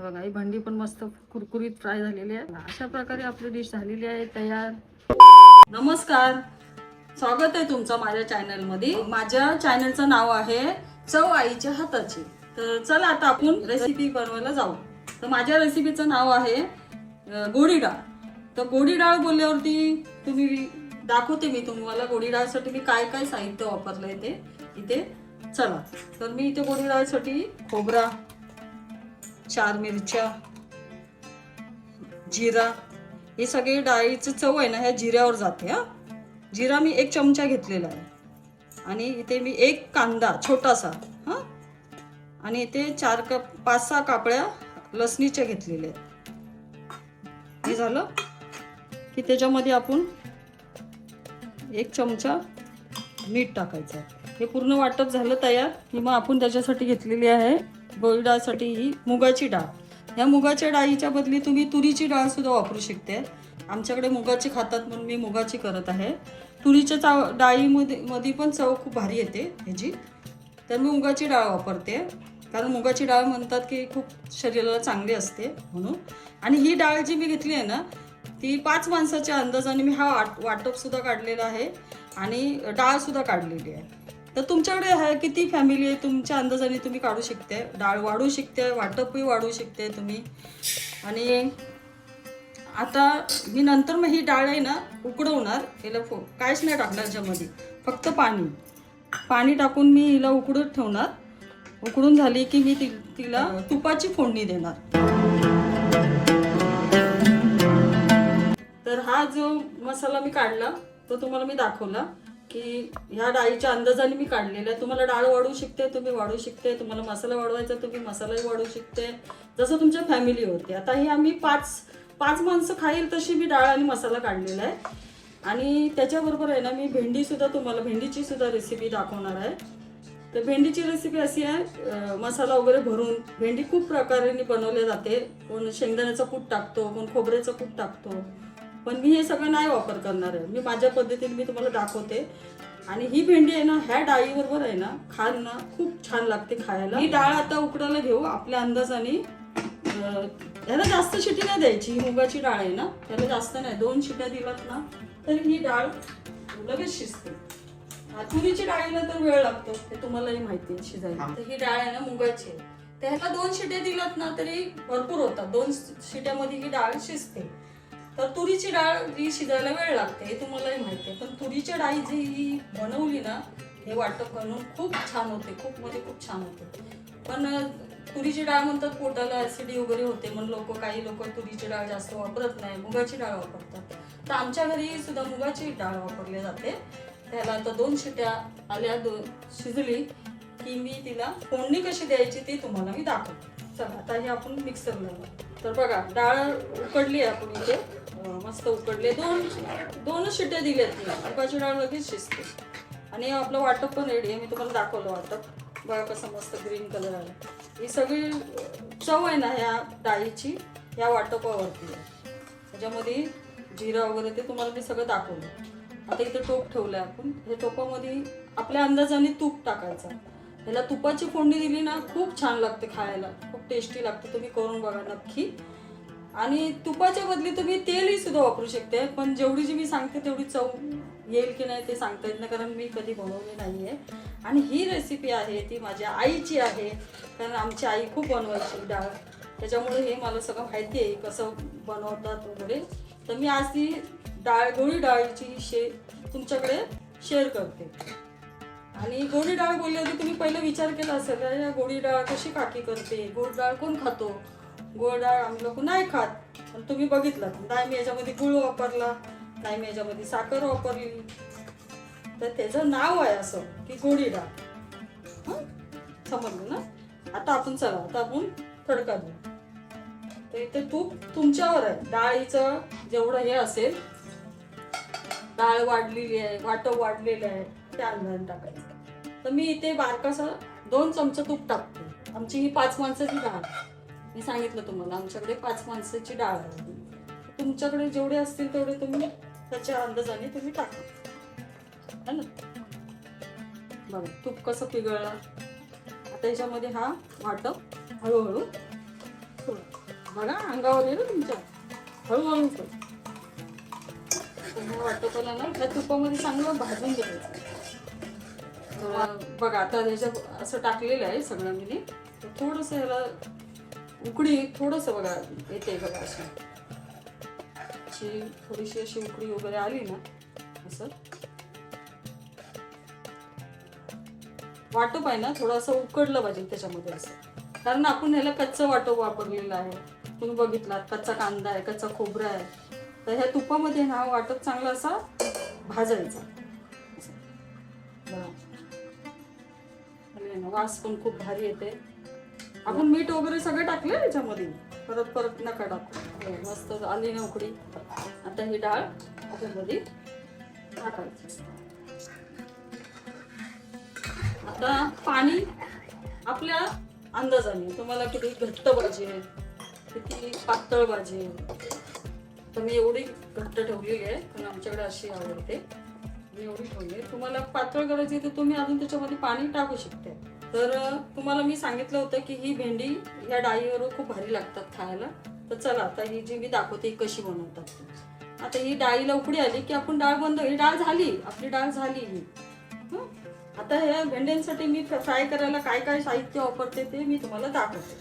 बघा ही भांडी पण मस्त कुरकुरीत फ्राय झालेली आहे. अशा प्रकारे आपली डिश झालेली आहे तयार. नमस्कार. स्वागत आहे तुमचं माझ्या चॅनलमध्ये माझ्या चॅनलचं नाव आहे चव आईच्या हाताची. तर चला आता आपण रेसिपी बनवायला जाऊ. तर माझ्या रेसिपीचं नाव आहे गोडी डाळ. तर गोडी डाळ बोलल्यावरती तुम्ही दाखवते मी तुम्हाला गोडी डाळसाठी मी काय काय साहित्य वापरलंय ते. इथे चला. तर मी इथे गोडी डाळसाठी खोबरा चार मिरच्या जिरा हे सगळे डाळीचं चव आहे ना ह्या जिऱ्यावर जाते हा. जिरा मी एक चमचा घेतलेला आहे. आणि इथे मी एक कांदा छोटासा हां. आणि इथे चार कप पाच सहा कापड्या लसणीच्या घेतलेल्या आहेत. हे झालं की त्याच्यामध्ये आपण एक चमचा मीठ टाकायचं हे पूर्ण वाटप झालं तयार की मग आपण त्याच्यासाठी घेतलेली आहे डाळसाठी ही मुगाची डाळ. या मुगाच्या डाळीच्या बदली तुम्ही तुरीची डाळ सुद्धा वापरू शकते. आमच्याकडे मुगाची खातात म्हणून मी मुगाची करत आहे. तुरीच्या चाव डाळीमध्ये मध्ये पण चव खूप भारी येते ह्याची. तर मी मुगाची डाळ वापरते. कारण मुगाची डाळ म्हणतात की खूप शरीराला चांगली असते म्हणून. आणि ही डाळ जी मी घेतली आहे ना ती पाच माणसाच्या अंदाजाने मी हा वाट वाटपसुद्धा काढलेला आहे. आणि डाळसुद्धा काढलेली आहे. तर तुमच्याकडे आहे किती फॅमिली आहे? तुमच्या अंदाजाने तुम्ही काढू शकते. डाळ वाढू शकते वाटपही वाढू शकते तुम्ही. आणि आता मी नंतर मग ही डाळ आहे ना उकडवणार. हिला फो काहीच नाही टाकणार याच्यामध्ये. फक्त पाणी. पाणी टाकून मी हिला उकडत ठेवणार. उकडून झाली की मी ति तिला तुपाची फोडणी देणार. तर हा जो मसाला मी काढला तो तुम्हाला मी दाखवला. की ह्या डाळीच्या अंदाजाने मी काढलेल्या आहे तुम्हाला डाळ वाढू शकते तुम्ही वाढू शकते तुम्हाला मसाला वाढवायचा तुम्ही मसालाही वाढू शकते. जसं तुमच्या फॅमिली होते. आता ही आम्ही पाच पाच माणसं खाईल तशी मी डाळ आणि मसाला काढलेला आहे. आणि त्याच्याबरोबर आहे ना मी भेंडीसुद्धा तुम्हाला भेंडीची सुद्धा रेसिपी दाखवणार आहे. तर भेंडीची रेसिपी अशी आहे मसाला वगैरे भरून भेंडी खूप प्रकारे बनवली जाते. कोण शेंगदाण्याचं कूट टाकतो कोण खोबऱ्याचं कूट टाकतो. पण मी हे सगळं नाही वापर करणार आहे. मी माझ्या पद्धतीने मी तुम्हाला दाखवते. आणि ही भेंडी आहे ना ह्या डाळीबरोबर आहे ना खाल ना खूप छान लागते खायला. ही डाळ आता उकडायला घेऊ आपल्या अंदाजाने. ह्याला जास्त शिटी नाही द्यायची ही मुगाची डाळ आहे ना त्याला जास्त नाही. दोन शिट्या दिलात ना तर ही डाळ लगेच शिजते. तुरीची डाळीला तर वेळ लागतो हे तुम्हालाही माहिती आहे शिजायला. तर ही डाळ आहे ना मुगाची त्याला दोन शिट्या दिलात ना तरी भरपूर होतात. दोन शिट्यामध्ये ही डाळ शिजते. तर तुरीची डाळ ही शिजायला वेळ लागते हे तुम्हालाही माहिती आहे. पण तुरीची डाळ जी ही बनवली ना हे वाटप करून खूप छान होते खूप म्हणजे खूप छान होते. पण तुरीची डाळ म्हणतात पोटाला ऍसिडी वगैरे होते म्हणून लोक काही लोक तुरीची डाळ जास्त वापरत नाही मुगाची डाळ वापरतात. तर आमच्या घरी सुद्धा मुगाची डाळ वापरली जाते. त्याला आता दोन शिट्या आल्या दो शिजली की मी तिला फोडणी कशी द्यायची ते तुम्हाला मी दाखवते. चला आता हे आपण मिक्सरला लावतो तर बघा डाळ उकडली आहे आपण इथे. मस्त उकडले. दोन दोनच शिट्ट्या दिल्यात मी उपाची डाळ लगेच शिजते. आणि आपलं वाटप पण रेडी आहे. मी तुम्हाला दाखवलं वाटप. बघा कसं मस्त ग्रीन कलर आला. ही सगळी चव आहे ना ह्या डाळीची ह्या वाटपावरती. आहे त्याच्यामध्ये जिरा वगैरे ते तुम्हाला मी सगळं दाखवलं. आता इथे टोप ठेवलं आहे आपण. हे टोपामध्ये आपल्या अंदाजाने तूप टाकायचं. ह्याला तुपाची फोडणी दिली ना खूप छान लागते खायला. खूप टेस्टी लागते. तुम्ही करून बघा नक्की. आणि तुपाच्या बदली तुम्ही तेलही सुद्धा वापरू शकते पण जेवढी जी मी सांगते तेवढी चव येईल की नाही ते सांगता येत नाही कारण मी कधी बनवली नाही आहे आणि ही रेसिपी आहे ती माझ्या आईची आहे कारण आमची आई खूप बनवायची डाळ. त्याच्यामुळे हे मला सगळं माहिती आहे कसं बनवतात वगैरे. तर मी आज ती डाळ गोळी डाळीची शे तुमच्याकडे शेअर करते. आणि गोडी डाळ बोलली होती तुम्ही पहिले विचार केला असेल या गोडी डाळ कशी काकी करते? गोड डाळ कोण खातो? गोड डाळ आम्ही लोक नाही खात. पण तुम्ही बघितलं नाही मी याच्यामध्ये गुळ वापरला नाही मी याच्यामध्ये साखर वापरली. तर त्याचं नाव आहे असं की गोडी डाळ. समजलं ना? आता आपण चला आता आपण तडका देऊ. तर इथे तूप तुमच्यावर आहे. डाळीचं जेवढं हे असेल डाळ वाढलेली आहे वाटप वाढलेलं आहे. त्या टाकायचं. तर मी इथे बारकासा दोन चमचे तूप टाकते. आमची ही पाच माणसाची डाळ मी सांगितलं तुम्हाला आमच्याकडे पाच माणसाची डाळ आहे. तुमच्याकडे जेवढे असतील तेवढे तुम्ही त्याच्या अंदाजाने तुम्ही टाका. है ना? बघा तूप कसं पिघळलं. आता याच्यामध्ये हा वाटप हळूहळू बघा अंगावर येईल तुमच्या. हळूहळू कर तुम्हाला वाटतं ना त्या तुपामध्ये चांगलं भाजून घ्यायचं. तर बघा आता ह्याच्यात असं टाकलेलं आहे सगळं मी तर थोडंसं ह्याला उकडी थोडंसं बघा येते बघा अशी. अशी थोडीशी अशी उकडी वगैरे आली ना असं. वाटप आहे ना थोडंसं उकडलं पाहिजे त्याच्यामध्ये असं. कारण आपण ह्याला कच्चं वाटप वापरलेलं आहे. तुम्ही बघितलात कच्चा कांदा आहे कच्चा खोबरा आहे. तर ह्या तुपामध्ये ना वाटप चांगला असा भाजायचा. ना, वास पण खूप भारी येते. आपण मीठ वगैरे सगळं टाकलं याच्यामध्ये? परत परत नका टाकू. मस्त आली ना उकडी. आता ही डाळ त्याच्यामध्ये टाकायची. आता पाणी आपल्या अंदाजाने तुम्हाला किती घट्ट पाहिजे किती पातळ पाहिजे. तर मी एवढी घट्ट ठेवलेली आहे पण आमच्याकडे अशी आवडते. एवढी ठेवली तुम्हाला पातळ करायची तर तुम्ही अजून त्याच्यामध्ये पाणी टाकू शकते तर तुम्हाला मी सांगितलं होतं की ही भेंडी या डाळीवर खूप भारी लागतात खायला. तर चला आता ही जी मी दाखवते ही कशी बनवतात. आता ही डाळीला उकडी आली की आपण डाळ बंद ही डाळ झाली आपली डाळ झाली ही? आता ह्या भेंड्यांसाठी मी फ्राय करायला काय काय साहित्य वापरते ते मी तुम्हाला दाखवते.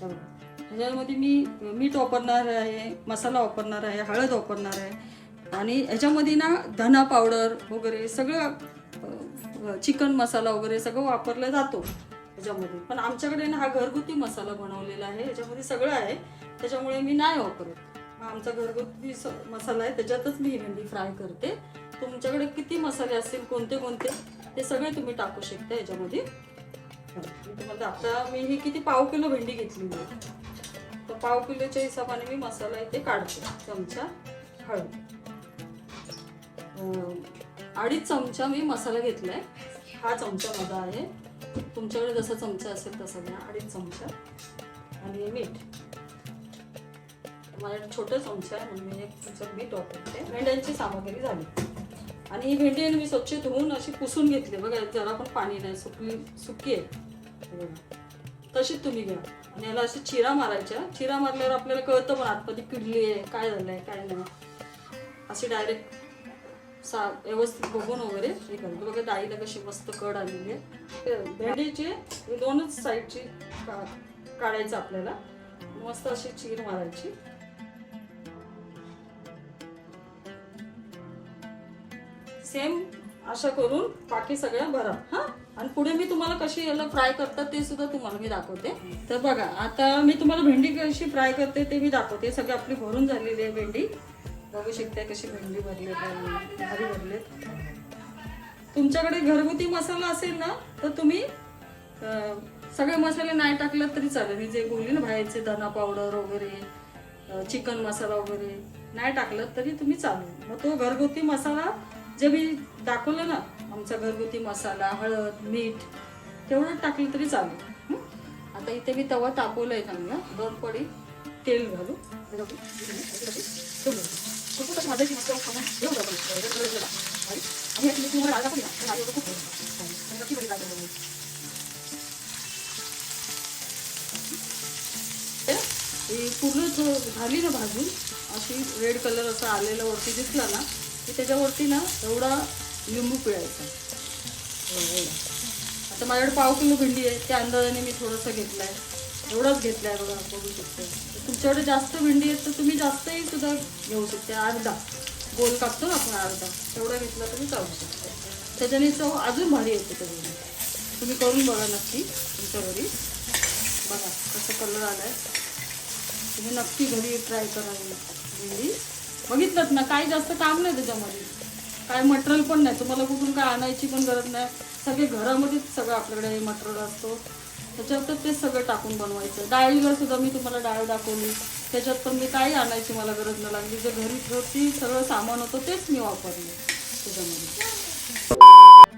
बघा. ह्याच्यामध्ये मी मीठ वापरणार आहे मसाला वापरणार आहे हळद वापरणार आहे. आणि ह्याच्यामध्ये ना धना पावडर वगैरे सगळं चिकन मसाला वगैरे सगळं वापरला जातो ह्याच्यामध्ये पण आमच्याकडे ना हा घरगुती मसाला बनवलेला आहे ह्याच्यामध्ये सगळं आहे. त्याच्यामुळे मी नाही वापरत. हा आमचा घरगुती स- मसाला आहे त्याच्यातच मी ही भेंडी फ्राय करते. तुमच्याकडे किती मसाले असतील कोणते कोणते ते सगळे तुम्ही टाकू शकता याच्यामध्ये. तुम्हाला आता मी ही किती पाव किलो भेंडी घेतली आहे तर पाव किलोच्या हिशोबाने मी मसाला इथे काढते चमचा हळद. अडीच चमचा मी मसाला घेतलाय. हा चमचा माझा आहे. तुमच्याकडे जसा चमचा असेल तसा घ्या अडीच चमचा. आणि मीठ. माझ्या छोटा चमचा आहे म्हणून मी एक चमचा मीठ वापरते. भेंड्यांची सामग्री झाली. आणि ही भेंडी मी स्वच्छ धुवून अशी पुसून घेतली. बघा जरा पण पाणी नाही सुकली सुकी आहे. तशीच तुम्ही घ्या. आणि याला अशी चिरा मारायच्या. चिरा मारल्यावर आपल्याला कळतं पण आतमध्ये किडली आहे काय झालंय काय नाही. अशी डायरेक्ट सा व्यवस्थित बघून वगैरे हे करायचं बघा डाळीला कशी मस्त कड आलेली आहे. भेंडीचे दोनच साईडची का काढायचं आपल्याला. मस्त अशी चीर मारायची. सेम अशा करून बाकी सगळ्या भरा. हा? आणि पुढे मी तुम्हाला कशी याला फ्राय करतात ते सुद्धा तुम्हाला मी दाखवते. तर बघा आता मी तुम्हाला भेंडी कशी फ्राय करते ते मी दाखवते. सगळी आपली भरून झालेली आहे भेंडी. बघू शकते कशी भेंडी भरली भारी भरली तुमच्याकडे घरगुती मसाला असेल ना तर तुम्ही सगळे मसाले नाही टाकलं तरी चालेल. मी जे बोलली ना बाहेरचे धना पावडर वगैरे चिकन मसाला वगैरे नाही टाकलं तरी तुम्ही चालेल. मग तो घरगुती मसाला जे मी दाखवलं ना आमचा घरगुती मसाला हळद मीठ तेवढं टाकलं तरी चालेल. आता इथे मी तवा तापवलाय चांगला दोन पडी तेल घालू. खूपच भाजायची मस्त खाणं होतं पण. आणि यातली तुम्हाला डाळ टाकली ना, तर डाळीवर खूप नक्की बरी डाळ पूर्ण जो झाली ना भाजून अशी रेड कलर असा आलेला वरती दिसला ना की त्याच्यावरती ना एवढा लिंबू पिळायचा आता माझ्याकडे पाव किलो भेंडी आहे त्या अंदाजाने मी थोडंसं घेतलं आहे एवढाच घेतलाय बघा बघू शकतो. तुमच्याकडे जास्त भेंडी आहेत तर तुम्ही जास्तही सुद्धा घेऊ शकते. अर्धा. गोल कापतो ना आपण अर्धा. तेवढा घेतला तरी चालू शकते. त्याच्याने चव अजून भारी येते त्याच्याने तुम्ही करून बघा नक्की तुमच्या घरी. बघा कसं कलर आलाय. तुम्ही नक्की घरी ट्राय करा भेंडी. बघितलंच ना काही जास्त काम नाही त्याच्यामध्ये. काय मटेरियल पण नाही. तुम्हाला कुठून काय आणायची पण गरज नाही. सगळे घरामध्येच सगळं आपल्याकडे मटेरियल असतो. त्याच्यात ते सगळं टाकून बनवायचं. डाळीवर सुद्धा मी तुम्हाला डाळ दाखवली. त्याच्यात पण मी काही आणायची मला गरज न लागली. जे घरी होती सगळं सामान होतं तेच मी वापरले त्याच्यामध्ये.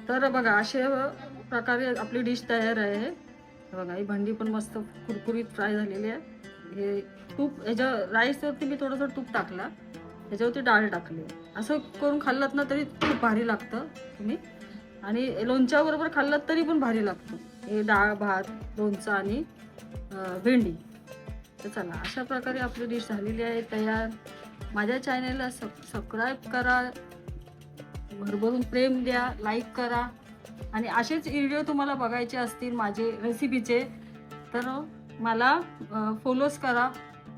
तर बघा असे प्रकारे आपली डिश तयार आहे. हे बघा ही भांडी पण मस्त कुरकुरीत फ्राय झालेली आहे. हे तूप ह्याच्या राईसवरती मी थोडंसं तूप टाकला. ह्याच्यावरती डाळ टाकली. असं करून खाल्लात ना तरी खूप भारी लागतं तुम्ही. आणि लोणच्याबरोबर खाल्लात तरी पण भारी लागतं. हे डाळ भात लोणचं आणि भेंडी. तर चला अशा प्रकारे आपली डिश झालेली आहे. तयार माझ्या चॅनेलला सब सबस्क्राईब करा. भरभरून प्रेम द्या लाईक करा. आणि असेच व्हिडिओ तुम्हाला बघायचे असतील माझे रेसिपीचे तर मला फॉलोज करा.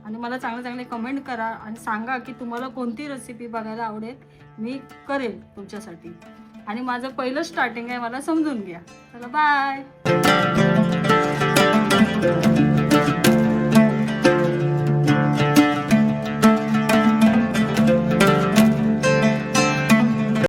आणि मला चांगले चांगले कमेंट करा. आणि सांगा की तुम्हाला कोणती रेसिपी बघायला आवडेल मी करेल तुमच्यासाठी. आणि माझं पहिलं स्टार्टिंग आहे मला समजून घ्या. चला बाय